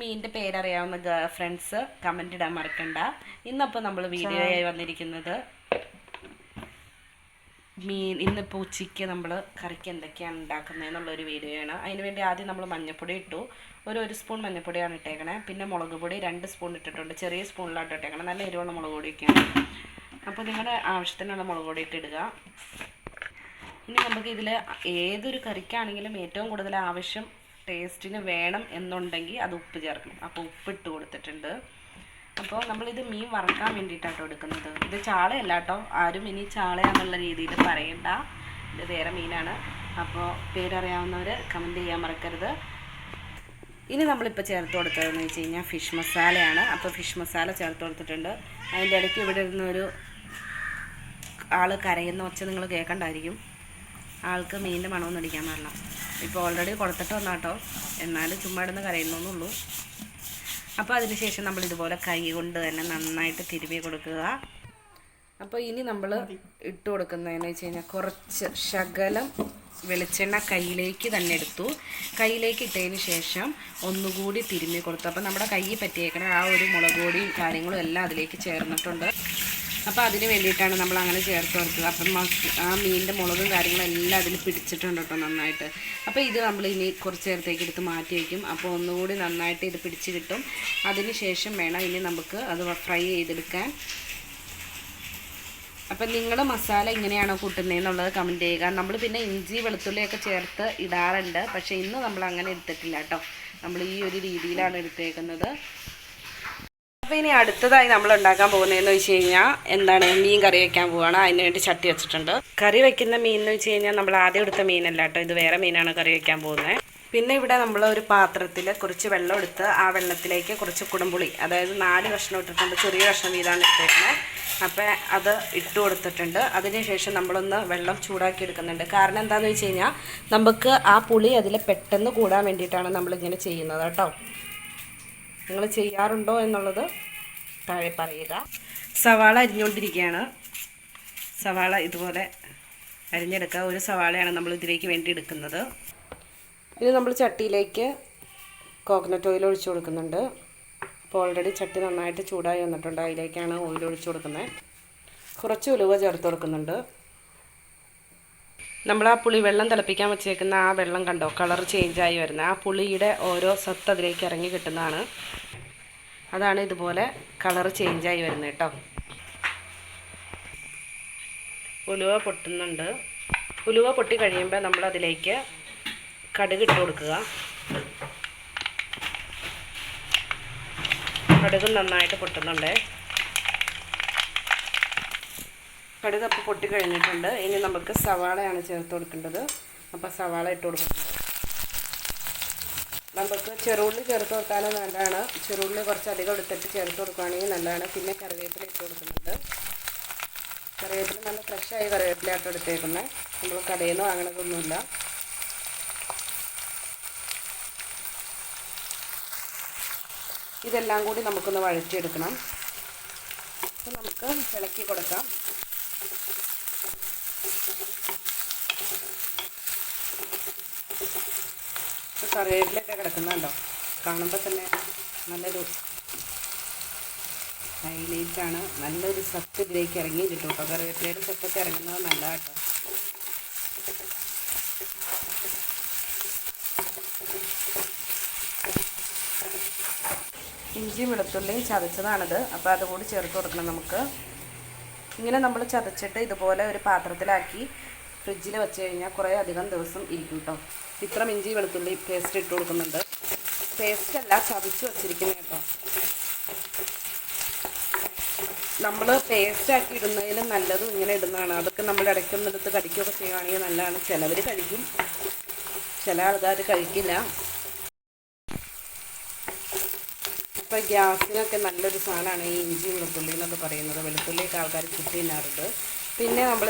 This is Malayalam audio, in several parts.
മീനിന്റെ പേരറിയാവുന്ന ഫ്രണ്ട്സ് കമന്റ് ഇടാൻ മറക്കണ്ട. ഇന്നപ്പോൾ നമ്മൾ വീഡിയോ ആയി വന്നിരിക്കുന്നത് മീൻ ഇന്നിപ്പോൾ ഉച്ചയ്ക്ക് നമ്മൾ കറിക്ക് എന്തൊക്കെയാണ് ഉണ്ടാക്കുന്നത് വീഡിയോ വീഡിയോയാണ്. അതിന് വേണ്ടി ആദ്യം നമ്മൾ മഞ്ഞൾപ്പൊടി ഇട്ടു. ഒരു ഒരു സ്പൂൺ മഞ്ഞൾപ്പൊടിയാണ് ഇട്ടേക്കണേ. പിന്നെ മുളക് പൊടി രണ്ട് സ്പൂൺ ഇട്ടിട്ടുണ്ട്. ചെറിയ സ്പൂണിലായിട്ട് ഇട്ടേക്കണം. നല്ല എരിവുള്ള മുളക് പൊടിയൊക്കെയാണ്. അപ്പോൾ നിങ്ങളുടെ ആവശ്യത്തിനുള്ള മുളക് പൊടി ഇട്ടിടുക ഇനി നമുക്ക് ഇതിൽ ഏതൊരു കറിക്കാണെങ്കിലും ഏറ്റവും കൂടുതൽ ആവശ്യം ടേസ്റ്റിന് വേണം എന്നുണ്ടെങ്കിൽ അത് ഉപ്പ് ചേർക്കണം. അപ്പോൾ ഉപ്പ് ഇട്ട് കൊടുത്തിട്ടുണ്ട്. അപ്പോൾ നമ്മളിത് മീൻ വറക്കാൻ വേണ്ടിയിട്ടാട്ടോ എടുക്കുന്നത്. ഇത് ചാളയല്ല കേട്ടോ. ആരും ഇനി ചാളയാന്നുള്ള രീതിയിൽ പറയണ്ട. ഇത് വേറെ മീനാണ്. അപ്പോൾ പേരറിയാവുന്നവർ കമന്റ് ചെയ്യാൻ മറക്കരുത്. ഇനി നമ്മളിപ്പോൾ ചേർത്ത് കൊടുത്തതെന്ന് വെച്ച് കഴിഞ്ഞാൽ ഫിഷ് മസാലയാണ് അപ്പോൾ ഫിഷ് മസാല ചേർത്ത് കൊടുത്തിട്ടുണ്ട്. അതിന്റെ ഇടയ്ക്ക് ഇവിടെ ഇരുന്നൊരു ആൾ കരയുന്ന ഒച്ച നിങ്ങൾ കേൾക്കണ്ടായിരിക്കും. ആൾക്ക് മീനിന്റെ മണമൊന്നും അടിക്കാൻ പാടില്ല. ഇപ്പോൾ ഓൾറെഡി കൊടുത്തിട്ട് വന്നാട്ടോ. എന്നാലും ചുമ്മാ ഇടുന്ന കരയുന്നുള്ളൂ അപ്പോൾ അതിനുശേഷം നമ്മൾ ഇതുപോലെ കൈ കൊണ്ട് തന്നെ നന്നായിട്ട് തിരുമ്മി കൊടുക്കുക. അപ്പോൾ ഇനി നമ്മൾ ഇട്ട് കൊടുക്കുന്നതെന്ന് വെച്ച് കഴിഞ്ഞാൽ കുറച്ച് ശകലം വെളിച്ചെണ്ണ കയ്യിലേക്ക് തന്നെ എടുത്തു. കയ്യിലേക്ക് ഇട്ടതിന് ശേഷം ഒന്നുകൂടി തിരുമ്മി കൊടുത്തു. അപ്പോൾ നമ്മുടെ കൈ പറ്റിയേക്കണ ആ ഒരു മുളക് പൊടിയും കാര്യങ്ങളും എല്ലാം അതിലേക്ക് ചേർന്നിട്ടുണ്ട്. അപ്പോൾ അതിന് വേണ്ടിയിട്ടാണ് നമ്മൾ അങ്ങനെ ചേർത്ത് കൊടുത്തത്. അപ്പം ആ മീനിന്റെ മുളകും കാര്യങ്ങളും എല്ലാം അതിൽ പിടിച്ചിട്ടുണ്ട് കേട്ടോ നന്നായിട്ട്. അപ്പോൾ ഇത് നമ്മൾ ഇനി കുറച്ച് നേരത്തേക്ക് എടുത്ത് മാറ്റി വയ്ക്കും അപ്പോൾ ഒന്നുകൂടി നന്നായിട്ട് ഇത് പിടിച്ച് കിട്ടും. അതിന് ശേഷം വേണം ഇനി നമുക്ക് അത് ഫ്രൈ ചെയ്തെടുക്കാൻ. അപ്പം നിങ്ങൾ മസാല ഇങ്ങനെയാണോ കൂട്ടുന്നതെന്നുള്ളത് കമന്റ് ചെയ്യുക. നമ്മൾ പിന്നെ ഇഞ്ചി വെളുത്തുള്ളിയൊക്കെ ചേർത്ത് ഇടാറുണ്ട്. പക്ഷേ ഇന്ന് നമ്മൾ അങ്ങനെ എടുത്തിട്ടില്ല കേട്ടോ നമ്മൾ ഈ ഒരു രീതിയിലാണ് എടുത്തേക്കുന്നത്. അപ്പോൾ ഇനി അടുത്തതായി നമ്മൾ ഉണ്ടാക്കാൻ പോകുന്നതെന്ന് വെച്ച് കഴിഞ്ഞാൽ എന്താണ് മീൻ കറി വെക്കാൻ പോവുകയാണ് അതിന് വേണ്ടി ചട്ടി വെച്ചിട്ടുണ്ട്. കറി വെക്കുന്ന മീൻ എന്ന് വെച്ച് കഴിഞ്ഞാൽ നമ്മൾ ആദ്യം എടുത്ത മീനല്ല കേട്ടോ. ഇത് വേറെ മീനാണ് കറി വെക്കാൻ പോകുന്നത് പിന്നെ ഇവിടെ നമ്മൾ ഒരു പാത്രത്തിൽ കുറച്ച് വെള്ളം എടുത്ത് ആ വെള്ളത്തിലേക്ക് കുറച്ച് കുടംപുളി അതായത് നാല് കഷ്ണം ഇട്ടിട്ടുണ്ട്. ചെറിയ കഷ്ണം വീതാണ് ഇട്ടേക്കുന്നത് അപ്പോൾ അത് ഇട്ട് കൊടുത്തിട്ടുണ്ട്. അതിനുശേഷം നമ്മളൊന്ന് വെള്ളം ചൂടാക്കി എടുക്കുന്നുണ്ട്. കാരണം എന്താണെന്ന് വെച്ച് കഴിഞ്ഞാൽ നമുക്ക് ആ പുളി അതിൽ പെട്ടെന്ന് കൂടാൻ വേണ്ടിയിട്ടാണ് നമ്മളിങ്ങനെ ചെയ്യുന്നത് കേട്ടോ. നിങ്ങൾ ചെയ്യാറുണ്ടോ എന്നുള്ളത് താഴെ പറയുക. സവാള അരിഞ്ഞുകൊണ്ടിരിക്കുകയാണ്. സവാള ഇതുപോലെ അരിഞ്ഞെടുക്കുക. ഒരു സവാളയാണ് നമ്മൾ ഇതിലേക്ക് വേണ്ടി എടുക്കുന്നത്. ഇനി നമ്മൾ ചട്ടിയിലേക്ക് കോക്കനട്ട് ഓയിൽ ഒഴിച്ചു കൊടുക്കുന്നുണ്ട്. അപ്പോൾ ഓൾറെഡി ചട്ടി നന്നായിട്ട് ചൂടായി വന്നിട്ടുണ്ട്. അതിലേക്കാണ് ഓയിൽ ഒഴിച്ചു കൊടുക്കുന്നത്. കുറച്ച് ഉലുവ ചേർത്ത് കൊടുക്കുന്നുണ്ട്. നമ്മൾ ആ പുളി വെള്ളം തിളപ്പിക്കാൻ വെച്ചേക്കുന്ന ആ വെള്ളം കണ്ടോ? കളർ ചേഞ്ചായി വരുന്നത്. ആ പുളിയുടെ ഓരോ സത്ത് അതിലേക്ക് ഇറങ്ങി കിട്ടുന്നതാണ്. അതാണ് ഇതുപോലെ കളർ ചേഞ്ചായി വരുന്നത് കേട്ടോ. ഉലുവ പൊട്ടുന്നുണ്ട്. ഉലുവ പൊട്ടി കഴിയുമ്പോൾ നമ്മൾ അതിലേക്ക് കടുക് ഇട്ട് കൊടുക്കുക. കടുക് നന്നായിട്ട് പൊട്ടുന്നുണ്ട്. കടുക് അപ്പോൾ പൊട്ടി കഴിഞ്ഞിട്ടുണ്ട്. ഇനി നമുക്ക് സവാളയാണ് ചേർത്ത് കൊടുക്കേണ്ടത്. അപ്പോൾ സവാള ഇട്ട് കൊടുക്കുന്നത് നമുക്ക് ചെറുള്ളി ചേർത്ത് കൊടുത്താലും നല്ലതാണ്. ചെറുള്ളി കുറച്ചധികം എടുത്തിട്ട് ചേർത്ത് കൊടുക്കുകയാണെങ്കിൽ നല്ലതാണ്. പിന്നെ കറിവേപ്പില ഇട്ട് കൊടുക്കുന്നുണ്ട്. കറിവേപ്പില നല്ല ഫ്രഷായ കറിവേപ്പിലയായിട്ട് എടുത്തേക്കുന്നത് നമ്മൾ കടയിൽ നിന്ന് വാങ്ങണതൊന്നുമില്ല. ഇതെല്ലാം കൂടി നമുക്കൊന്ന് വഴറ്റിയെടുക്കണം. അപ്പോൾ നമുക്ക് ഇളക്കി കൊടുക്കാം. കറിവേപ്പിലൊക്കെ കിടക്കുന്നുണ്ടോ കാണുമ്പോൾ തന്നെ നല്ലൊരു ഹൈലൈറ്റാണ് നല്ലൊരു സത്ത് ഇതിലേക്ക് ഇറങ്ങി കിട്ടും. കേട്ടോ കറിവേപ്പിലയുടെ സത്തൊക്കെ ഇറങ്ങുന്നത് നല്ല കേട്ടോ ഇഞ്ചി വെളുത്തുള്ളി ചതച്ചതാണിത്. അപ്പോൾ അതുകൂടി ചേർത്ത് കൊടുക്കണം നമുക്ക്. ഇങ്ങനെ നമ്മൾ ചതച്ചിട്ട് ഇതുപോലെ ഒരു പാത്രത്തിലാക്കി ഫ്രിഡ്ജിൽ വെച്ച് കഴിഞ്ഞാൽ കുറേ അധികം ദിവസം ഇരിക്കും കേട്ടോ. ഇത്ര ഇഞ്ചി വെളുത്തുള്ളി പേസ്റ്റ് ഇട്ട് കൊടുക്കുന്നുണ്ട്. പേസ്റ്റ് അല്ല ചതച്ച് വെച്ചിരിക്കുന്നത് കേട്ടോ. നമ്മൾ പേസ്റ്റ് ആക്കി ഇടുന്നതിലും നല്ലത് ഇങ്ങനെ ഇടുന്നതാണ്. അതൊക്കെ നമ്മൾ ഇടയ്ക്കൊന്നെടുത്ത് കടിക്കുകയൊക്കെ ചെയ്യുകയാണെങ്കിൽ നല്ലതാണ്. ചിലവർ കഴിക്കും. ചില ആൾക്കാർ കഴിക്കില്ല. ഇപ്പോൾ ഗ്യാസിനൊക്കെ നല്ലൊരു സാധനമാണ് ഈ ഇഞ്ചി വെളുത്തുള്ളി എന്നൊക്കെ പറയുന്നത്. വെളുത്തുള്ളിയൊക്കെ ആൾക്കാർ കുത്തി തിന്നാറുണ്ട് പിന്നെ നമ്മൾ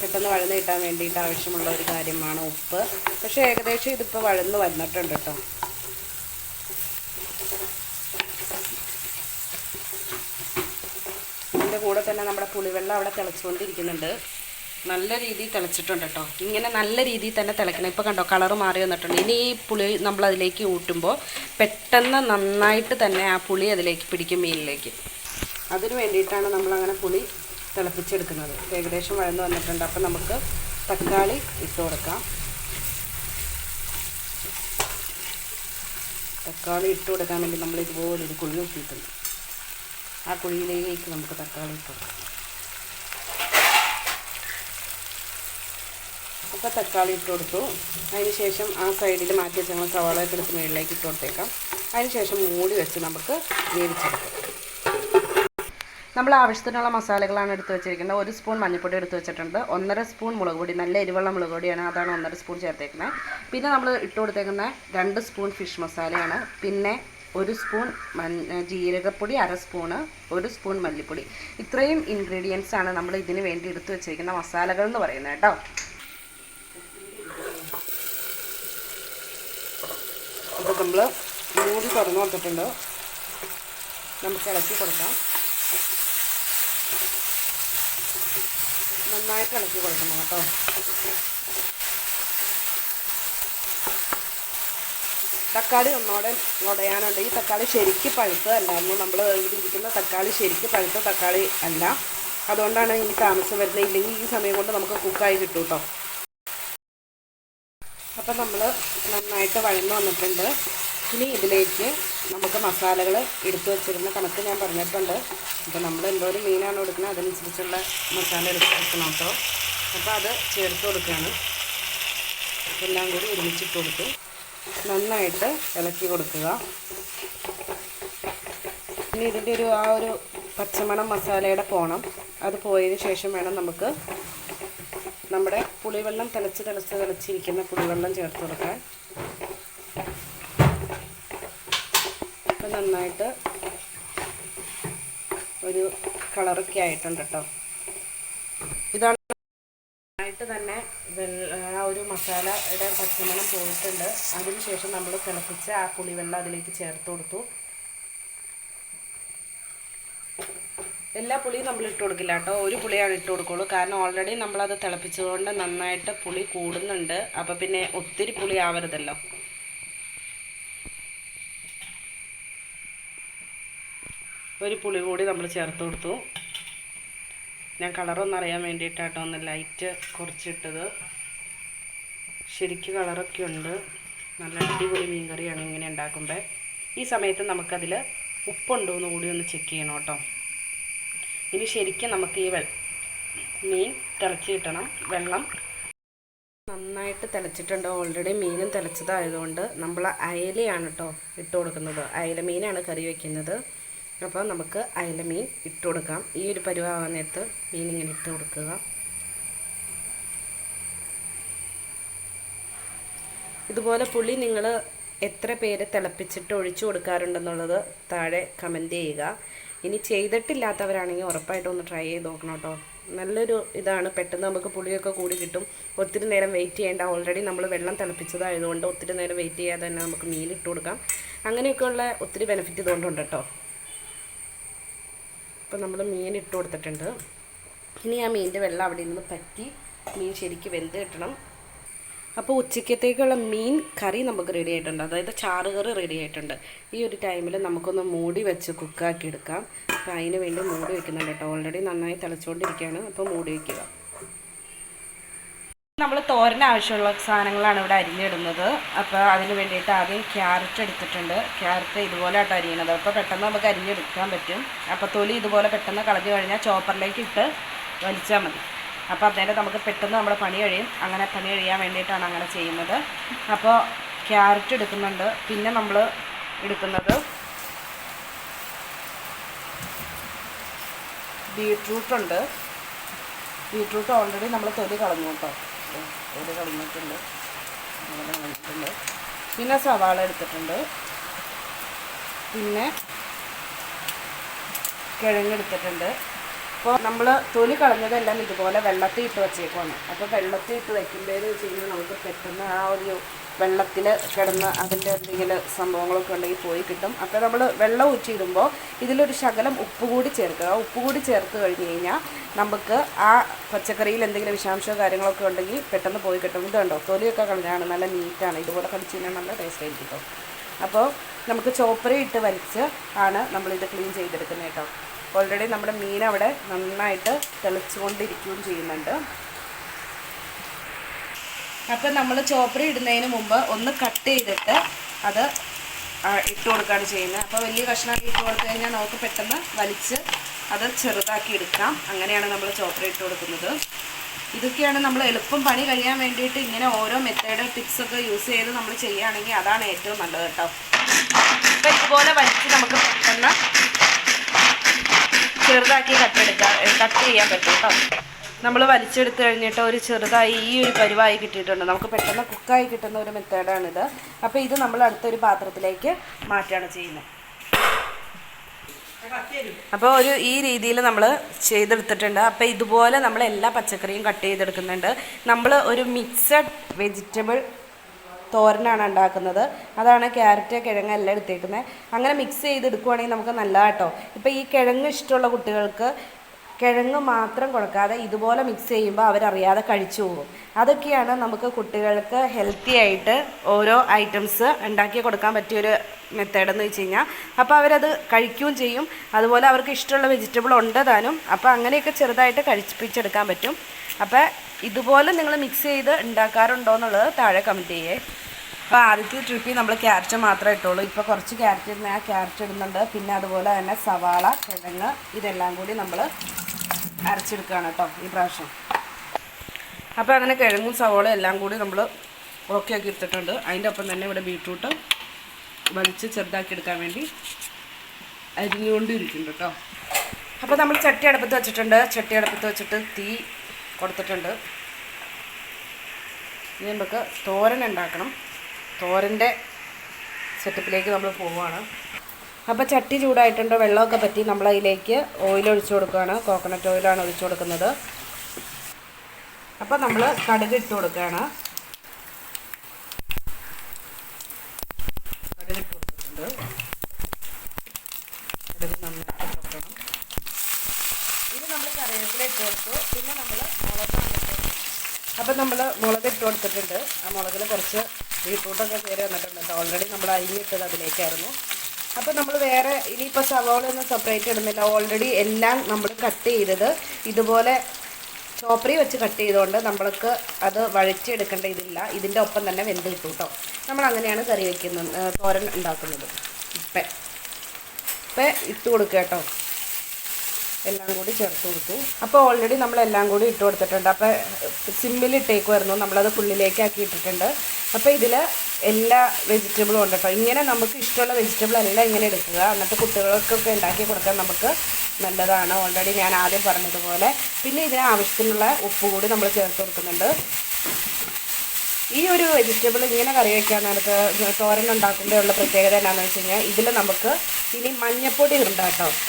പെട്ടെന്ന് വഴന്ന് കിട്ടാൻ വേണ്ടിയിട്ട് ആവശ്യമുള്ള ഒരു കാര്യമാണ് ഉപ്പ്. പക്ഷേ ഏകദേശം ഇതിപ്പോൾ വഴന്ന് വന്നിട്ടുണ്ട് കേട്ടോ. ഇതിന്റെ കൂടെ തന്നെ നമ്മുടെ പുളിവെള്ളം അവിടെ തിളച്ചുകൊണ്ടിരിക്കുന്നുണ്ട്. നല്ല രീതിയിൽ തിളച്ചിട്ടുണ്ട് കേട്ടോ ഇങ്ങനെ നല്ല രീതിയിൽ തന്നെ തിളക്കണം. ഇപ്പോൾ കണ്ടോ കളറ് മാറി വന്നിട്ടുണ്ട്. ഇനി ഈ പുളി നമ്മൾ അതിലേക്ക് ഊട്ടുമ്പോൾ പെട്ടെന്ന് നന്നായിട്ട് തന്നെ ആ പുളി അതിലേക്ക് പിടിക്കും മീനിലേക്ക് അതിന് വേണ്ടിയിട്ടാണ് നമ്മളങ്ങനെ പുളി തിളപ്പിച്ചെടുക്കുന്നത്. ഏകദേശം വഴന്ന് വന്നിട്ടുണ്ട്. അപ്പോൾ നമുക്ക് തക്കാളി ഇട്ട് കൊടുക്കാം. തക്കാളി ഇട്ട് കൊടുക്കാൻ വേണ്ടി നമ്മൾ ഇതുപോലെ ഒരു കുഴി ഊട്ടിയിട്ടുണ്ട് ആ കുഴിയിലേക്ക് നമുക്ക് തക്കാളി ഇട്ട് കൊടുക്കാം. അപ്പോൾ തക്കാളി ഇട്ട് കൊടുത്തു. അതിന് ശേഷം ആ സൈഡിൽ മാറ്റി വെച്ച് നമ്മൾ സവാളയൊക്കെ എടുത്ത് മുകളിലേക്ക് ഇട്ട് കൊടുത്തേക്കാം. അതിന് ശേഷം മൂടി വെച്ച് നമുക്ക് വേവിച്ചെടുക്കാം. നമ്മൾ ആവശ്യത്തിനുള്ള മസാലകളാണ് എടുത്ത് വെച്ചിരിക്കുന്നത്. ഒരു സ്പൂൺ മഞ്ഞൾപ്പൊടി എടുത്ത് വെച്ചിട്ടുണ്ട്. ഒന്നര സ്പൂൺ മുളക് പൊടി നല്ല എരിവുള്ള മുളക് പൊടിയാണ്. അതാണ് ഒന്നര സ്പൂൺ ചേർത്തേക്കുന്നത്. പിന്നെ നമ്മൾ ഇട്ട് കൊടുത്തേക്കുന്ന രണ്ട് സ്പൂൺ ഫിഷ് മസാലയാണ്. പിന്നെ ഒരു സ്പൂൺ ജീരകപ്പൊടി അര സ്പൂണ് ഒരു സ്പൂൺ മല്ലിപ്പൊടി. ഇത്രയും ഇൻഗ്രീഡിയൻസ് ആണ് നമ്മൾ ഇതിന് വേണ്ടി എടുത്ത് വെച്ചിരിക്കുന്ന മസാലകൾ എന്ന് പറയുന്നത് കേട്ടോ. അപ്പോൾ നമ്മൾ മൂടി തുറന്നു കൊടുത്തിട്ടുണ്ട്. നമുക്ക് ഇളക്കി കൊടുക്കാം. നന്നായിട്ട് ഇളക്കി കൊടുക്കണം കേട്ടോ. തക്കാളി ഒന്നോടെ ഉടയാനുണ്ട്. ഈ തക്കാളി ശരിക്ക് പഴുത്തതല്ലായിരുന്നു നമ്മൾ ഇവിടെ ഇരിക്കുന്ന തക്കാളി ശരിക്ക് പഴുത്ത തക്കാളി അല്ല. അതുകൊണ്ടാണ് ഈ താമസം വരുന്നത്. ഇല്ലെങ്കിൽ ഈ സമയം കൊണ്ട് നമുക്ക് കുക്കായി കിട്ടും കേട്ടോ അപ്പം നമ്മൾ നന്നായിട്ട് വഴന്ന് വന്നിട്ടുണ്ട്. ഇനി ഇതിലേക്ക് നമുക്ക് മസാലകൾ എടുത്തു വെച്ചിരുന്ന കണക്ക് ഞാൻ പറഞ്ഞിട്ടുണ്ട്. അപ്പോൾ നമ്മൾ എന്തോരം മീനാണ് കൊടുക്കുന്നത് അതനുസരിച്ചുള്ള മസാല എടുത്ത് വെക്കണം കേട്ടോ. അപ്പോൾ അത് ചേർത്ത് കൊടുക്കുകയാണ്. എല്ലാം കൂടി ഒരുമിച്ചിട്ട് കൊടുത്തു നന്നായിട്ട് ഇളക്കി കൊടുക്കുക. ഇനി ഇതിന്റെ ഒരു ആ ഒരു പച്ചമണം മസാലയുടെ പോണം അത് പോയതിന് ശേഷം വേണം നമുക്ക് നമ്മുടെ പുളിവെള്ളം തിളച്ച് തിളച്ച് തിളച്ചിരിക്കുന്ന പുളിവെള്ളം ചേർത്ത് കൊടുക്കാൻ ഇപ്പം നന്നായിട്ട് ഒരു കളറൊക്കെ ആയിട്ടുണ്ട് കേട്ടോ. ഇതാണ് നന്നായിട്ട് തന്നെ ആ ഒരു മസാലയുടെ പച്ചമണം പോയിട്ടുണ്ട്. അതിനുശേഷം നമ്മൾ തിളപ്പിച്ച് ആ പുളിവെള്ളം അതിലേക്ക് ചേർത്ത് കൊടുത്തു. എല്ലാ പുളിയും നമ്മൾ ഇട്ട് കൊടുക്കില്ല കേട്ടോ. ഒരു പുളിയാണ് ഇട്ട് കൊടുക്കുള്ളൂ. കാരണം ഓൾറെഡി നമ്മളത് തിളപ്പിച്ചുകൊണ്ട് നന്നായിട്ട് പുളി കൂടുന്നുണ്ട്. അപ്പോൾ പിന്നെ ഒത്തിരി പുളി ആവരുതല്ലോ. ഒരു പുളി കൂടി നമ്മൾ ചേർത്ത് കൊടുത്തു. ഞാൻ കളറൊന്നും അറിയാൻ വേണ്ടിയിട്ടാട്ടോ ഒന്ന് ലൈറ്റ് കുറച്ചിട്ടത്. ശരിക്ക് കളറൊക്കെ ഉണ്ട്. നല്ല അടിപൊളി മീൻ കറിയാണ് ഇങ്ങനെ ഉണ്ടാക്കുമ്പോൾ ഈ സമയത്ത് നമുക്കതിൽ ഉപ്പുണ്ടോ എന്ന് കൂടി ഒന്ന് ചെക്ക് ചെയ്യണം കേട്ടോ. ഇനി ശരിക്കും നമുക്ക് ഈ മീൻ തിളച്ച് കിട്ടണം. വെള്ളം. നന്നായിട്ട് തിളച്ചിട്ടുണ്ട്. ഓൾറെഡി മീനും തിളച്ചതായതുകൊണ്ട് നമ്മൾ അയലയാണ് കേട്ടോ ഇട്ട് കൊടുക്കുന്നത്. അയല മീനാണ് കറി വയ്ക്കുന്നത് അപ്പോൾ നമുക്ക് അയല മീൻ ഇട്ട് കൊടുക്കാം. ഈ ഒരു പരുവാകാൻ നേരത്ത് മീൻ ഇങ്ങനെ ഇട്ട് കൊടുക്കുക. ഇതുപോലെ പുളി നിങ്ങൾ എത്ര പേര് തിളപ്പിച്ചിട്ട് ഒഴിച്ചു കൊടുക്കാറുണ്ടെന്നുള്ളത് താഴെ കമന്റ് ചെയ്യുക. ഇനി ചെയ്തിട്ടില്ലാത്തവരാണെങ്കിൽ ഉറപ്പായിട്ടും ഒന്ന് ട്രൈ ചെയ്ത് നോക്കണം കേട്ടോ. നല്ലൊരു ഇതാണ്. പെട്ടെന്ന് നമുക്ക് പുളിയൊക്കെ കൂടി കിട്ടും. ഒത്തിരി നേരം വെയിറ്റ് ചെയ്യേണ്ട. ഓൾറെഡി നമ്മൾ വെള്ളം തിളപ്പിച്ചതായതുകൊണ്ട് ഒത്തിരി നേരം വെയിറ്റ് ചെയ്യാതെ തന്നെ നമുക്ക് മീൻ ഇട്ട് കൊടുക്കാം. അങ്ങനെയൊക്കെയുള്ള ഒത്തിരി ബെനിഫിറ്റ് ഇതുകൊണ്ടുണ്ട് കേട്ടോ. അപ്പോൾ നമ്മൾ മീൻ ഇട്ട് കൊടുത്തിട്ടുണ്ട്. ഇനി ആ മീനിന്റെ വെള്ളം അവിടെ നിന്ന് പറ്റി മീൻ ശരിക്കും വെന്ത് കിട്ടണം. അപ്പോൾ ഉച്ചക്കത്തേക്കുള്ള മീൻ കറി നമുക്ക് റെഡി ആയിട്ടുണ്ട്. അതായത് ചാറ് കറി റെഡി ആയിട്ടുണ്ട്. ഈ ഒരു ടൈമിൽ നമുക്കൊന്ന് മൂടി വെച്ച് കുക്കാക്കി എടുക്കാം. അപ്പോൾ അതിന് വേണ്ടി മൂടി വെക്കുന്നുണ്ട് കേട്ടോ. ഓൾറെഡി നന്നായി തിളച്ചുകൊണ്ടിരിക്കുകയാണ് അപ്പോൾ മൂടി വയ്ക്കുക നമ്മൾ തോരൻ ആവശ്യമുള്ള സാധനങ്ങളാണ് ഇവിടെ അരിഞ്ഞിടുന്നത്. അപ്പോൾ അതിന് വേണ്ടിയിട്ട് ആദ്യം ക്യാരറ്റ് എടുത്തിട്ടുണ്ട്. ക്യാരറ്റ് ഇതുപോലെ ആട്ടോ അരിയണത്. അപ്പോൾ പെട്ടെന്ന് നമുക്ക് അരിഞ്ഞെടുക്കാൻ പറ്റും. അപ്പോൾ തൊലി ഇതുപോലെ പെട്ടെന്ന് കളഞ്ഞു കഴിഞ്ഞാൽ ചോപ്പറിലേക്ക് ഇട്ട് വലിച്ചാൽ മതി. അപ്പോൾ അന്നേരം നമുക്ക് പെട്ടെന്ന് നമ്മുടെ പണി കഴിയും. അങ്ങനെ പണി കഴിയാൻ വേണ്ടിയിട്ടാണ് അങ്ങനെ ചെയ്യുന്നത്. അപ്പോൾ ക്യാരറ്റ് എടുക്കുന്നുണ്ട്. പിന്നെ നമ്മൾ എടുക്കുന്നത് ബീട്രൂട്ടുണ്ട് ബീട്രൂട്ട് ഓൾറെഡി നമ്മൾ തൊലി കളഞ്ഞു കേട്ടോ. തൊലി കളഞ്ഞിട്ടുണ്ട്. അങ്ങനെ കളഞ്ഞിട്ടുണ്ട്. പിന്നെ സവാള എടുത്തിട്ടുണ്ട്. പിന്നെ കിഴങ്ങെടുത്തിട്ടുണ്ട് അപ്പോൾ നമ്മൾ തൊലി കളഞ്ഞതെല്ലാം ഇതുപോലെ വെള്ളത്തിൽ ഇട്ട് വെച്ചേക്കുവാണ്. അപ്പോൾ വെള്ളത്തിൽ ഇട്ട് വയ്ക്കുമ്പോൾ വെച്ച് കഴിഞ്ഞാൽ നമുക്ക് പെട്ടെന്ന് ആ ഒരു വെള്ളത്തിൽ കിടന്ന് അതിന്റെ എന്തെങ്കിലും സംഭവങ്ങളൊക്കെ ഉണ്ടെങ്കിൽ പോയി കിട്ടും. അപ്പോൾ നമ്മൾ വെള്ളം ഊറ്റിയിടുമ്പോൾ ഇതിലൊരു ശകലം ഉപ്പ് കൂടി ചേർക്കുക. ഉപ്പ് കൂടി ചേർത്ത് കഴിഞ്ഞ് കഴിഞ്ഞാൽ നമുക്ക് ആ പച്ചക്കറിയിൽ എന്തെങ്കിലും വിഷാംശമോ കാര്യങ്ങളൊക്കെ ഉണ്ടെങ്കിൽ പെട്ടെന്ന് പോയി കിട്ടും. ഇതുണ്ടോ തൊലിയൊക്കെ കളഞ്ഞാണ് നല്ല നീറ്റാണ്. ഇതുപോലെ കളിച്ച് കഴിഞ്ഞാൽ നല്ല ടേസ്റ്റ് ആയിരിക്കും അപ്പോൾ നമുക്ക് ചോപ്പറി ഇട്ട് വലിച്ച് ആണ് നമ്മളിത് ക്ലീൻ ചെയ്തെടുക്കുന്നത് കേട്ടോ ഓൾറെഡി നമ്മുടെ മീൻ അവിടെ നന്നായിട്ട് തെളിച്ചുകൊണ്ടിരിക്കുകയും ചെയ്യുന്നുണ്ട്. അപ്പം നമ്മൾ ചോപ്പറി ഇടുന്നതിന് മുമ്പ് ഒന്ന് കട്ട് ചെയ്തിട്ട് അത് ഇട്ട് കൊടുക്കുകയാണ് ചെയ്യുന്നത്. അപ്പോൾ വലിയ കഷ്ണമൊക്കെ ഇട്ട് കൊടുത്തു കഴിഞ്ഞാൽ നമുക്ക് പെട്ടെന്ന് വലിച്ച് അത് ചെറുതാക്കി എടുക്കാം. അങ്ങനെയാണ് നമ്മൾ ചോപ്പറി ഇട്ട് കൊടുക്കുന്നത്. ഇതൊക്കെയാണ് നമ്മൾ എളുപ്പം പണി കഴിയാൻ വേണ്ടിയിട്ട് ഇങ്ങനെ ഓരോ മെത്തേഡ് ടിപ്സൊക്കെ യൂസ് ചെയ്ത് നമ്മൾ ചെയ്യുകയാണെങ്കിൽ അതാണ് ഏറ്റവും നല്ലത് കേട്ടോ. അപ്പോൾ ഇതുപോലെ വലിച്ച് നമുക്ക് പെട്ടെന്ന് ചെറുതാക്കി കട്ടെടുക്കാം കട്ട് ചെയ്യാൻ പറ്റും കേട്ടോ നമ്മൾ വലിച്ചെടുത്ത് കഴിഞ്ഞിട്ട് ഒരു ചെറുതായി ഈ ഒരു പരുവായി കിട്ടിയിട്ടുണ്ട്. നമുക്ക് പെട്ടെന്ന് കുക്കായി കിട്ടുന്ന ഒരു മെത്തേഡാണിത് അപ്പോൾ ഇത് നമ്മൾ അടുത്തൊരു പാത്രത്തിലേക്ക് മാറ്റുകയാണ് ചെയ്യുന്നത്. അപ്പോൾ ഒരു ഈ രീതിയിൽ നമ്മൾ ചെയ്തെടുത്തിട്ടുണ്ട്. അപ്പോൾ ഇതുപോലെ നമ്മൾ എല്ലാ പച്ചക്കറിയും കട്ട് ചെയ്തെടുക്കുന്നുണ്ട്. നമ്മൾ ഒരു മിക്സഡ് വെജിറ്റബിൾ തോരനാണ് ഉണ്ടാക്കുന്നത്. അതാണ് ക്യാരറ്റ് കിഴങ്ങ് എല്ലാം എടുത്തേക്കുന്നത് അങ്ങനെ മിക്സ് ചെയ്തെടുക്കുവാണെങ്കിൽ നമുക്ക് നല്ലതാണ് കേട്ടോ ഇപ്പോൾ ഈ കിഴങ്ങ് ഇഷ്ടമുള്ള കുട്ടികൾക്ക് കിഴങ്ങ് മാത്രം കൊടുക്കാതെ ഇതുപോലെ മിക്സ് ചെയ്യുമ്പോൾ അവരറിയാതെ കഴിച്ചു പോകും. അതൊക്കെയാണ് നമുക്ക് കുട്ടികൾക്ക് ഹെൽത്തി ആയിട്ട് ഓരോ ഐറ്റംസ് ഉണ്ടാക്കി കൊടുക്കാൻ പറ്റിയൊരു മെത്തേഡെന്ന് വെച്ച് കഴിഞ്ഞാൽ അപ്പോൾ അവരത് കഴിക്കുകയും ചെയ്യും. അതുപോലെ അവർക്ക് ഇഷ്ടമുള്ള വെജിറ്റബിൾ ഉണ്ട് താനും. അപ്പോൾ അങ്ങനെയൊക്കെ ചെറുതായിട്ട് കഴിപ്പിച്ചെടുക്കാൻ പറ്റും. അപ്പോൾ ഇതുപോലെ നിങ്ങൾ മിക്സ് ചെയ്ത് ഉണ്ടാക്കാറുണ്ടോ എന്നുള്ളത് താഴെ കമന്റ് ചെയ്യേ. അപ്പോൾ ആദ്യത്തെ ട്രിപ്പിൽ നമ്മൾ ക്യാരറ്റ് മാത്രമേ ഇട്ടുള്ളൂ. ഇപ്പോൾ കുറച്ച് ക്യാരറ്റ് ഇടുന്ന. ആ ക്യാരറ്റ് ഇടുന്നുണ്ട്. പിന്നെ അതുപോലെ തന്നെ സവാള കിഴങ്ങ് ഇതെല്ലാം കൂടി നമ്മൾ അരച്ചെടുക്കുകയാണ് കേട്ടോ ഈ പ്രാവശ്യം. അപ്പോൾ അങ്ങനെ കിഴങ്ങും സവാളയും എല്ലാം കൂടി നമ്മൾ ഓക്കെ ആക്കി എടുത്തിട്ടുണ്ട്. അതിന്റെ ഒപ്പം തന്നെ ഇവിടെ ബീട്രൂട്ട് വലിച്ച് ചെറുതാക്കി എടുക്കാൻ വേണ്ടി അരിഞ്ഞുകൊണ്ടിരിക്കുന്നുണ്ട് കേട്ടോ. അപ്പോൾ നമ്മൾ ചട്ടി അടുപ്പത്ത് വെച്ചിട്ടുണ്ട്. ചട്ടി അടുപ്പത്ത് വെച്ചിട്ട് തീ കൊടുത്തിട്ടുണ്ട്. ഇനി നമുക്ക് തോരൻ ഉണ്ടാക്കണം. തോരന്റെ സെറ്റപ്പിലേക്ക് നമ്മൾ പോവുകയാണ് അപ്പോൾ ചട്ടി ചൂടായിട്ടുണ്ട് വെള്ളമൊക്കെ പറ്റി നമ്മൾ അതിലേക്ക് ഓയിൽ ഒഴിച്ചു കൊടുക്കുകയാണ്. കോക്കനട്ട് ഓയിലാണ് ഒഴിച്ചു കൊടുക്കുന്നത്. അപ്പോൾ നമ്മൾ കടുക് ഇട്ട് കൊടുക്കുകയാണ്. കടുക് ഇത് നമ്മൾ ഇട്ട് പിന്നെ നമ്മൾ മുളക് അപ്പോൾ അപ്പം നമ്മൾ മുളക് ഇട്ട് കൊടുത്തിട്ടുണ്ട്. ആ മുളകിൽ കുറച്ച് ബീട്രൂട്ടൊക്കെ കയറി വന്നിട്ടുണ്ട് ഓൾറെഡി നമ്മൾ അരിഞ്ഞിട്ടത് അതിലേക്കായിരുന്നു. അപ്പം നമ്മൾ വേറെ ഇനിയിപ്പോൾ സവോളൊന്നും സെപ്പറേറ്റ് ഇടുന്നില്ല. ഓൾറെഡി എല്ലാം നമ്മൾ കട്ട് ചെയ്തത്. ഇതുപോലെ ചോപ്പറി വെച്ച് കട്ട് ചെയ്തുകൊണ്ട് നമ്മൾക്ക് അത് വഴച്ചെടുക്കേണ്ട ഇതില്ല. ഇതിന്റെ ഒപ്പം തന്നെ വെന്ത് കിട്ടും കേട്ടോ. നമ്മൾ അങ്ങനെയാണ് കറി വയ്ക്കുന്നത് തോരൻ ഉണ്ടാക്കുന്നത്. ഇപ്പം ഇപ്പം ഇട്ട് കൊടുക്കുക കേട്ടോ. എല്ലാം കൂടി ചേർത്ത് കൊടുത്തു. അപ്പോൾ ഓൾറെഡി നമ്മൾ എല്ലാം കൂടി ഇട്ട് കൊടുത്തിട്ടുണ്ട്. അപ്പോൾ സിമ്മിൽ ഇട്ടേക്കുമായിരുന്നു നമ്മളത് ഫുള്ളിലേക്ക് ആക്കി ഇട്ടിട്ടുണ്ട്. അപ്പോൾ ഇതിൽ എല്ലാ വെജിറ്റബിളും ഉണ്ട് കേട്ടോ ഇങ്ങനെ നമുക്ക് ഇഷ്ടമുള്ള വെജിറ്റബിൾ എല്ലാം ഇങ്ങനെ എടുക്കുക. എന്നിട്ട് കുട്ടികൾക്കൊക്കെ ഉണ്ടാക്കി കൊടുക്കാൻ നമുക്ക് നല്ലതാണ്. ഓൾറെഡി ഞാൻ ആദ്യം പറഞ്ഞതുപോലെ. പിന്നെ ഇതിന് ആവശ്യത്തിനുള്ള ഉപ്പ് കൂടി നമ്മൾ ചേർത്ത് കൊടുക്കുന്നുണ്ട്. ഈ ഒരു വെജിറ്റബിൾ ഇങ്ങനെ കറി വയ്ക്കാൻ നേരത്ത് തോരൻ ഉണ്ടാക്കുമ്പോൾ ഉള്ള പ്രത്യേകത എന്താണെന്ന് വെച്ച് കഴിഞ്ഞാൽ ഇതിൽ നമുക്ക് ഇനി മഞ്ഞപ്പൊടി ഇടണ്ട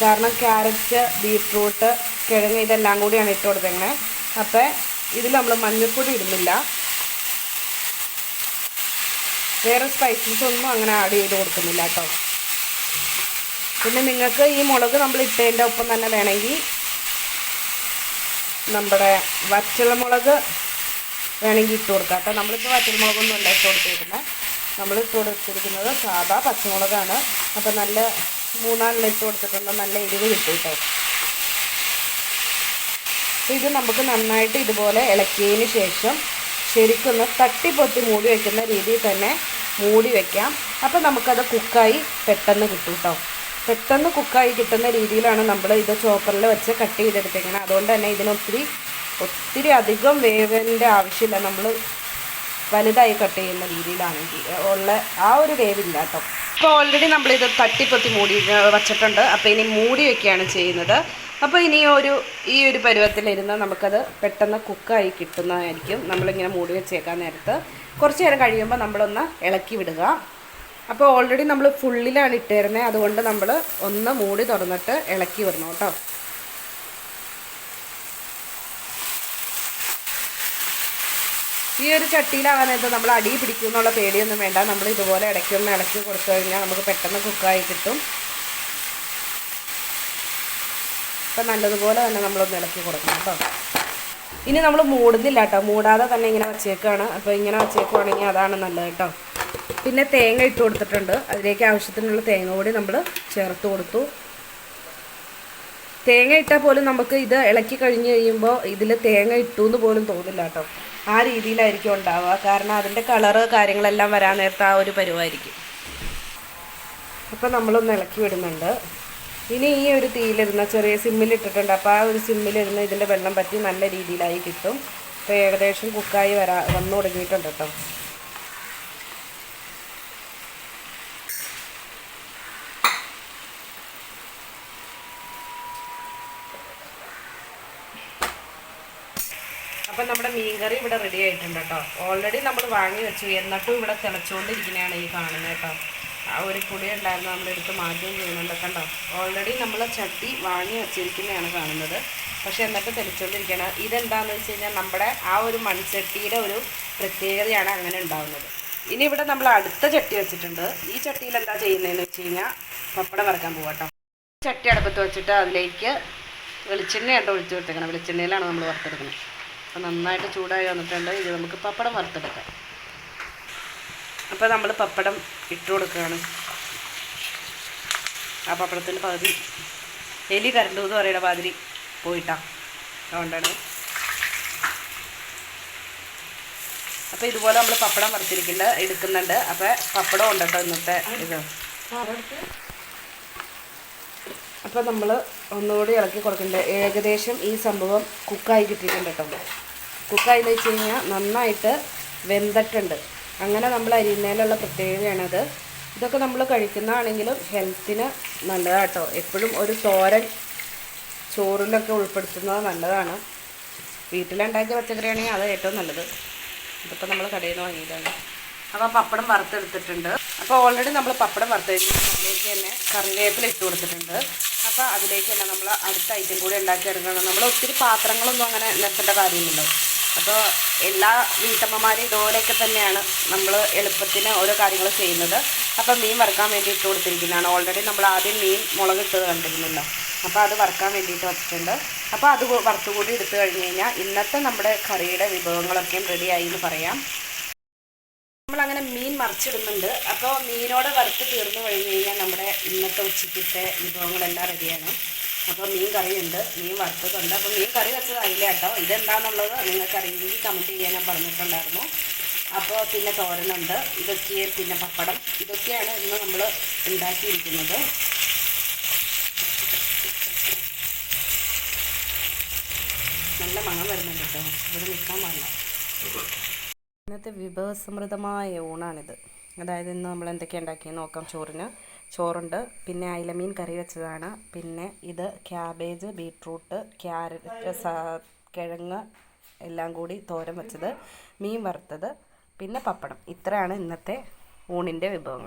കാരണം ക്യാരറ്റ് ബീട്രൂട്ട് കിഴങ്ങ് ഇതെല്ലാം കൂടിയാണ് ഇട്ട് കൊടുത്തേക്കണേ. അപ്പോൾ ഇതിൽ നമ്മൾ മഞ്ഞപ്പൊടി ഇടുന്നില്ല. വേറെ സ്പൈസസ് ഒന്നും അങ്ങനെ ആഡ് ചെയ്ത് കൊടുക്കുന്നില്ല കേട്ടോ. പിന്നെ നിങ്ങൾക്ക് ഈ മുളക് നമ്മൾ ഇട്ടതിന്റെ ഒപ്പം തന്നെ വേണമെങ്കിൽ നമ്മുടെ വറ്റളമുളക് വേണമെങ്കിൽ ഇട്ട് കൊടുക്കാം കേട്ടോ. നമ്മളിപ്പോൾ വറ്റൽമുളകൊന്നും അല്ല ഇട്ട് കൊടുത്തിരിക്കുന്നത് നമ്മൾ ഇട്ട് കൊടുത്തിരിക്കുന്നത് സാധാ പച്ചമുളകാണ്. അപ്പോൾ നല്ല മൂന്നാലെണ്ണം ഇട്ട് കൊടുത്തിട്ടുണ്ട്. നല്ല എരിവ് കിട്ടും കേട്ടോ. ഇത് നമുക്ക് നന്നായിട്ട് ഇതുപോലെ ഇളക്കിയതിന് ശേഷം ശരിക്കൊന്ന് തട്ടിപ്പൊത്തി മൂടി വയ്ക്കുന്ന രീതിയിൽ തന്നെ മൂടി വയ്ക്കാം അപ്പോൾ നമുക്കത് കുക്കായി പെട്ടെന്ന് കിട്ടും കേട്ടോ. പെട്ടെന്ന് കുക്കായി കിട്ടുന്ന രീതിയിലാണ് നമ്മൾ ഇത് ചോപ്പറിൽ വെച്ച് കട്ട് ചെയ്തെടുത്തേക്കുന്നത് അതുകൊണ്ട് തന്നെ ഇതിനൊത്തിരി ഒത്തിരി അധികം വേവിന്റെ ആവശ്യമില്ല. നമ്മൾ വലുതായി കട്ട് ചെയ്യുന്ന രീതിയിലാണെങ്കിൽ ഉള്ള ആ ഒരു വേവില്ല കേട്ടോ. അപ്പോൾ ഓൾറെഡി നമ്മളിത് തട്ടിപ്പൊത്തി മൂടി വച്ചിട്ടുണ്ട്. അപ്പോൾ ഇനി മൂടി വയ്ക്കുകയാണ് ചെയ്യുന്നത്. അപ്പോൾ ഇനി ഒരു ഈ ഒരു പരുവത്തിലിരുന്ന് നമുക്കത് പെട്ടെന്ന് കുക്കായി കിട്ടുന്നതായിരിക്കും. നമ്മളിങ്ങനെ മൂടി വെച്ചേക്കാൻ നേരത്ത്. കുറച്ച് നേരം കഴിയുമ്പോൾ നമ്മളൊന്ന് ഇളക്കി വിടുക. അപ്പോൾ ഓൾറെഡി നമ്മൾ ഫുള്ളിലാണ് ഇട്ടിരുന്നത് അതുകൊണ്ട് നമ്മൾ ഒന്ന് മൂടി തുറന്നിട്ട് ഇളക്കി വിടണം കേട്ടോ. ഈ ഒരു ചട്ടിയിലാവാനായിട്ട് നമ്മൾ അടി പിടിക്കും എന്നുള്ള പേടിയൊന്നും വേണ്ട. നമ്മൾ ഇതുപോലെ ഇടയ്ക്കൊന്ന് ഇളക്കി കൊടുത്തു കഴിഞ്ഞാൽ നമുക്ക് പെട്ടെന്ന് കുക്കായി കിട്ടും. അപ്പം നല്ലതുപോലെ തന്നെ നമ്മളൊന്ന് ഇളക്കി കൊടുക്കണം കേട്ടോ. ഇനി നമ്മൾ മൂടുന്നില്ല കേട്ടോ. മൂടാതെ തന്നെ ഇങ്ങനെ വച്ചേക്കാണ്. അപ്പോൾ ഇങ്ങനെ വച്ചേക്കുവാണെങ്കിൽ അതാണ് നല്ലത് കേട്ടോ. പിന്നെ തേങ്ങ ഇട്ട് കൊടുത്തിട്ടുണ്ട്. അതിലേക്ക് ആവശ്യത്തിനുള്ള തേങ്ങ കൂടി നമ്മൾ ചേർത്ത് കൊടുത്തു. തേങ്ങ ഇട്ടാൽ പോലും നമുക്ക് ഇത് ഇളക്കി കഴിഞ്ഞ് കഴിയുമ്പോൾ ഇതിൽ തേങ്ങ ഇട്ടു എന്ന് പോലും തോന്നില്ല കേട്ടോ. ആ രീതിയിലായിരിക്കും ഉണ്ടാവുക. കാരണം അതിന്റെ കളറ് കാര്യങ്ങളെല്ലാം വരാൻ നേരത്തെ ആ ഒരു പരുവായിരിക്കും. അപ്പോൾ നമ്മളൊന്ന് ഇളക്കി വിടുന്നുണ്ട്. ഇനി ഈ ഒരു തീയിലിരുന്ന ചെറിയ സിമ്മിൽ ഇട്ടിട്ടുണ്ട്. അപ്പോൾ ആ ഒരു സിമ്മിലിരുന്ന് ഇതിന്റെ വെള്ളം പറ്റി നല്ല രീതിയിലായി കിട്ടും. അപ്പോൾ ഏകദേശം കുക്കായി വരാ വന്നു തുടങ്ങിയിട്ടുണ്ട് കേട്ടോ അപ്പം നമ്മുടെ മീൻകറി ഇവിടെ റെഡി ആയിട്ടുണ്ട് കേട്ടോ. ഓൾറെഡി നമ്മൾ വാങ്ങി വെച്ചു. എന്നിട്ടും ഇവിടെ തിളച്ചുകൊണ്ടിരിക്കുന്നതാണ് ഈ കാണുന്നത് കേട്ടോ. ആ ഒരു പുളി ഉണ്ടായിരുന്നു നമ്മളെടുത്ത് മാറ്റുകയും ചെയ്യുന്നുണ്ട് കണ്ടോ. ഓൾറെഡി നമ്മൾ ചട്ടി വാങ്ങി വെച്ചിരിക്കുന്നതാണ് കാണുന്നത്. പക്ഷെ എന്നിട്ട് തെളിച്ചുകൊണ്ടിരിക്കുകയാണ് ഇതെന്താണെന്ന് വെച്ച് കഴിഞ്ഞാൽ നമ്മുടെ ആ ഒരു മൺചട്ടിയുടെ ഒരു പ്രത്യേകതയാണ് അങ്ങനെ ഉണ്ടാകുന്നത് ഇനി ഇവിടെ നമ്മൾ അടുത്ത ചട്ടി വെച്ചിട്ടുണ്ട്. ഈ ചട്ടിയിൽ എന്താ ചെയ്യുന്നതെന്ന് വെച്ച് കഴിഞ്ഞാൽ പപ്പടം വറക്കാൻ പോകട്ടോ ചട്ടി അടുപ്പത്ത് വെച്ചിട്ട് അതിലേക്ക് വെളിച്ചെണ്ണയായിട്ട് ഒഴിച്ചു കൊടുത്തേക്കണം. വെളിച്ചെണ്ണയിലാണ് നമ്മൾ വറുത്തെടുക്കുന്നത്. അപ്പോൾ നന്നായിട്ട് ചൂടായി വന്നിട്ടുണ്ട്. ഇത് നമുക്ക് പപ്പടം വറുത്തെടുക്കാം. അപ്പോൾ നമ്മൾ പപ്പടം ഇട്ട് കൊടുക്കുകയാണ്. ആ പപ്പടത്തിന്റെ പകുതി എലി കരണ്ടു എന്ന് പറയുന്ന മാതിരി പോയിട്ടാണ് അതുകൊണ്ടാണ്. അപ്പോൾ ഇതുപോലെ നമ്മൾ പപ്പടം വറുത്തിരിക്കുന്നുണ്ട് എടുക്കുന്നുണ്ട്. അപ്പോൾ പപ്പടം ഉണ്ട് കേട്ടോ ഇന്നത്തെ ഇത്. അപ്പോൾ നമ്മൾ ഒന്നുകൂടി ഇളക്കി കൊടുക്കുന്നുണ്ട് ഏകദേശം ഈ സംഭവം കുക്കായി കിട്ടിയിട്ടുണ്ട് കേട്ടോ. കുക്കായി എന്ന് വെച്ച് കഴിഞ്ഞാൽ നന്നായിട്ട് വെന്തിട്ടുണ്ട്. അങ്ങനെ നമ്മൾ അരിയുന്നതിലുള്ള പ്രത്യേകതയാണത്. ഇതൊക്കെ നമ്മൾ കഴിക്കുന്നതാണെങ്കിലും ഹെൽത്തിന് നല്ലതാട്ടോ. എപ്പോഴും ഒരു തോരൻ ചോറിലൊക്കെ ഉൾപ്പെടുത്തുന്നത് നല്ലതാണ്. വീട്ടിലുണ്ടാക്കിയ പച്ചക്കറിയാണെങ്കിൽ അത് ഏറ്റവും നല്ലത്. ഇതിപ്പോൾ നമ്മൾ കടയിൽ നിന്ന് വാങ്ങിയതാണ്. അപ്പോൾ പപ്പടം വറുത്തെടുത്തിട്ടുണ്ട്. അപ്പോൾ ഓൾറെഡി നമ്മൾ പപ്പടം വറുത്ത് കഴിഞ്ഞാൽ അതിലേക്ക് തന്നെ കറിവേപ്പില ഇട്ട് കൊടുത്തിട്ടുണ്ട്. അപ്പോൾ അതിലേക്ക് തന്നെ നമ്മൾ അടുത്ത ഐറ്റം കൂടി ഉണ്ടാക്കി എടുക്കണം നമ്മൾ ഒത്തിരി പാത്രങ്ങളൊന്നും അങ്ങനെ നിർത്തേണ്ട കാര്യമില്ലല്ലോ അപ്പോൾ എല്ലാ വീട്ടമ്മമാരും ഇതുപോലെയൊക്കെ തന്നെയാണ് നമ്മൾ എളുപ്പത്തിന് ഓരോ കാര്യങ്ങൾ ചെയ്യുന്നത്. അപ്പോൾ മീൻ വറുക്കാൻ വേണ്ടി ഇട്ട് കൊടുത്തിരിക്കുന്നതാണ്. ഓൾറെഡി നമ്മൾ ആദ്യം മീൻ മുളക് ഇട്ടത് കണ്ടിരുന്നല്ലോ. അപ്പോൾ അത് വറുക്കാൻ വേണ്ടിയിട്ട് വച്ചിട്ടുണ്ട്. അപ്പോൾ അത് വറുത്ത് കൂടി എടുത്തു കഴിഞ്ഞ് കഴിഞ്ഞാൽ ഇന്നത്തെ നമ്മുടെ കറിയുടെ വിഭവങ്ങളൊക്കെയും റെഡിയായി എന്ന് പറയാം. നമ്മളങ്ങനെ മീൻ മറിച്ചിടുന്നുണ്ട്. അപ്പോൾ മീനോടെ വറുത്ത് തീർന്നു കഴിഞ്ഞ് കഴിഞ്ഞാൽ നമ്മുടെ ഇന്നത്തെ ഉച്ചയ്ക്കത്തെ വിഭവങ്ങളെല്ലാം റെഡിയാണ് അപ്പോൾ മീൻ കറിയുണ്ട് മീൻ വറുത്തതുണ്ട്. അപ്പോൾ മീൻ കറി വെച്ചതായില്ല കേട്ടോ. ഇതെന്താണെന്നുള്ളത് നിങ്ങൾക്ക് അറിയുമെങ്കിൽ കമന്റ് ചെയ്യാൻ ഞാൻ പറഞ്ഞിട്ടുണ്ടായിരുന്നു. അപ്പോൾ പിന്നെ തോരനുണ്ട്. ഇതൊക്കെ പിന്നെ പപ്പടം. ഇതൊക്കെയാണ് ഇന്ന് നമ്മൾ ഉണ്ടാക്കിയിരിക്കുന്നത്. നല്ല മണം വരുന്നുണ്ട് കേട്ടോ. ഇവിടെ നിൽക്കാൻ പാടില്ല. ഇന്നത്തെ വിഭവസമൃദ്ധമായ ഊണാണിത്. അതായത് ഇന്ന് നമ്മൾ എന്തൊക്കെ ഉണ്ടാക്കിയെന്ന് നോക്കാം ചോറിന്. ചോറുണ്ട്. പിന്നെ അയിലമീൻ കറി വെച്ചതാണ്. പിന്നെ ഇത് ക്യാബേജ് ബീട്രൂട്ട് ക്യാരറ്റ് കിഴങ്ങ് എല്ലാം കൂടി തോരൻ വെച്ചത്. മീൻ വറുത്തത്. പിന്നെ പപ്പടം. ഇത്രയാണ് ഇന്നത്തെ ഊണിന്റെ വിഭവങ്ങൾ.